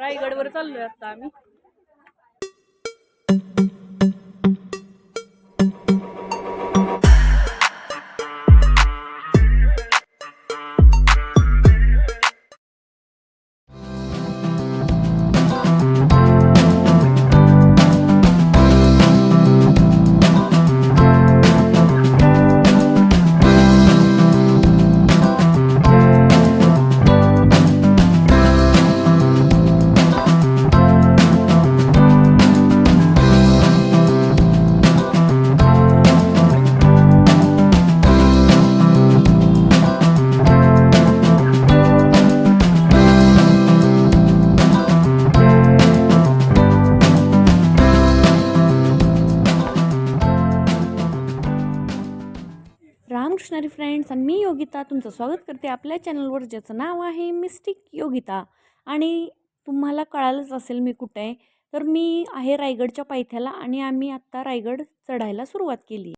रायगडवर चाललोय आता आम्ही. रामकृष्णारी फ्रेंड्स आणि मी योगिता तुमचं स्वागत करते आपल्या चॅनलवर ज्याचं नाव आहे मिस्टिक योगिता. आणि तुम्हाला कळालंच असेल मी कुठे आहे तर मी आहे रायगडच्या पायथ्याला आणि आम्ही आत्ता रायगड चढायला सुरुवात केली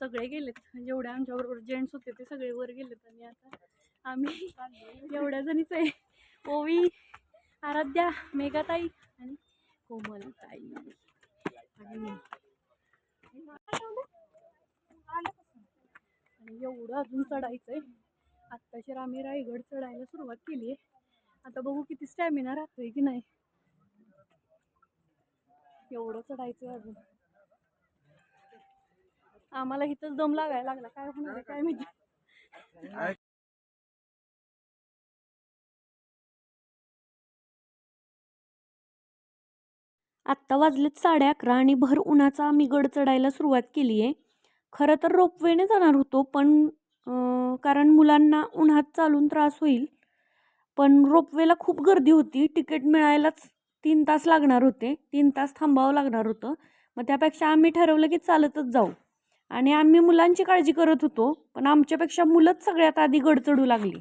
सगळे गेलेत जेवढे आमच्याबरोबर जेंट्स होते ते सगळे वर गेलेत आणि आता आम्ही एवढ्या जणीच आहे. ओवी आराध्या मेघाताई आणि कोमलताई. आणि मी. आणि एवढं अजून चढायचं आहे आत्ताशी आम्ही रायगड चढायला सुरुवात केली आहे. आता बघू किती स्टॅमिना राहतोय की नाही. एवढं चढायचं आहे अजून. आम्हाला इथंच दम लागायला लागला. काय होणार काय माहिती. आत्ता वाजलेत साडे अकरा आणि भर उन्हाचा आम्ही गड चढायला सुरुवात केली आहे. खरं तर रोपवेने जाणार होतो पण कारण मुलांना उन्हात चालून त्रास होईल. पण रोपवेला खूप गर्दी होती. तिकीट मिळायलाच तीन तास लागणार होते. तीन तास थांबावं लागणार होतं. मग त्यापेक्षा आम्ही ठरवलं की चालतच जाऊ. आणि आम्ही मुलांची काळजी करत होतो पण आमच्यापेक्षा मुलंच सगळ्यात आधी गडचढू लागली.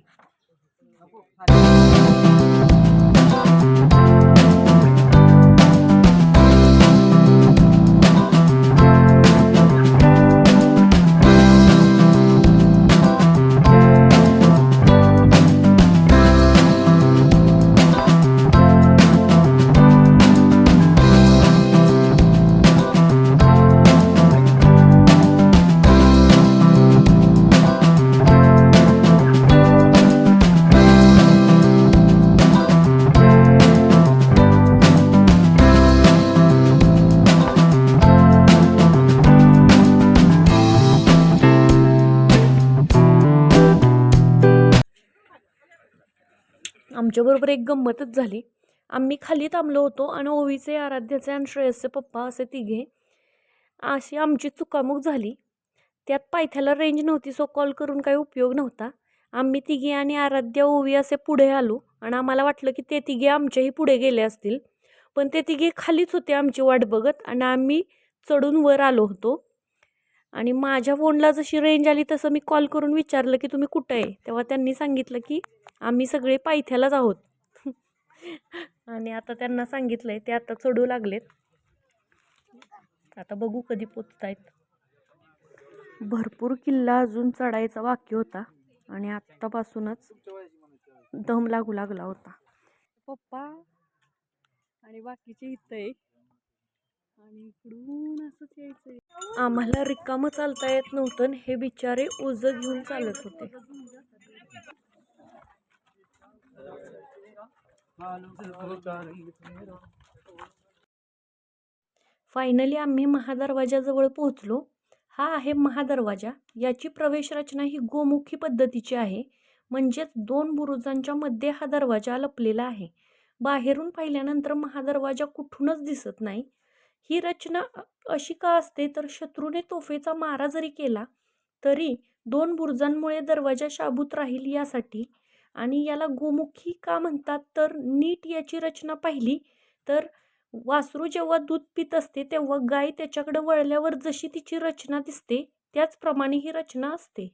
आमच्याबरोबर एक गंमतच झाली. आम्ही खाली थांबलो होतो आणि ओवीचे आराध्याचे आणि श्रेयसचे पप्पा असे तिघे अशी आमची चुकामुक झाली. त्यात पायथ्याला रेंज नव्हती सो कॉल करून काही उपयोग नव्हता. आम्ही तिघे आणि आराध्या ओवी असे पुढे आलो आणि आम्हाला वाटलं की ते तिघे आमच्याही पुढे गेले असतील. पण ते तिघे खालीच होते आमची वाट बघत आणि आम्ही चढून वर आलो होतो. आणि माझ्या फोनला जशी रेंज आली तसं मी कॉल करून विचारलं की तुम्ही कुठं आहे? तेव्हा त्यांनी सांगितलं की आम्ही सगळे पायथ्यालाच आहोत. आणि आता त्यांना सांगितलं आहे ते आता चढू लागलेत. आता बघू कधी पोचतायत. भरपूर किल्ला अजून चढायचा बाकी होता आणि आत्तापासूनच दम लागू लागला होता. पप्पा आणि बाकीचे इथं आहे आणि इकडून असंच यायचं आम्हाला रिकामं चालता येत नव्हतं आणि हे बिचारे ओझं घेऊन चालत होते. फायनली आम्ही महादरवाजाजवळ पोहोचलो. हा आहे महादरवाजा. याची प्रवेश रचना ही गोमुखी पद्धतीची आहे. म्हणजेच दोन बुरुजांच्या मध्ये हा दरवाजा लपलेला आहे. बाहेरून पाहिल्यानंतर महादरवाजा कुठूनच दिसत नाही. ही रचना अशी का असते? तर शत्रूने तोफेचा मारा जरी केला तरी दोन बुरुजांमुळे दरवाजा शाबूत राहील यासाठी. आणि याला गोमुखी का म्हणतात? तर नीट याची रचना पाहिली तर वासरू जेव्हा दूध पित असते तेव्हा गाय त्याच्याकडे वळल्यावर जशी तिची रचना दिसते त्याचप्रमाणे ही रचना असते.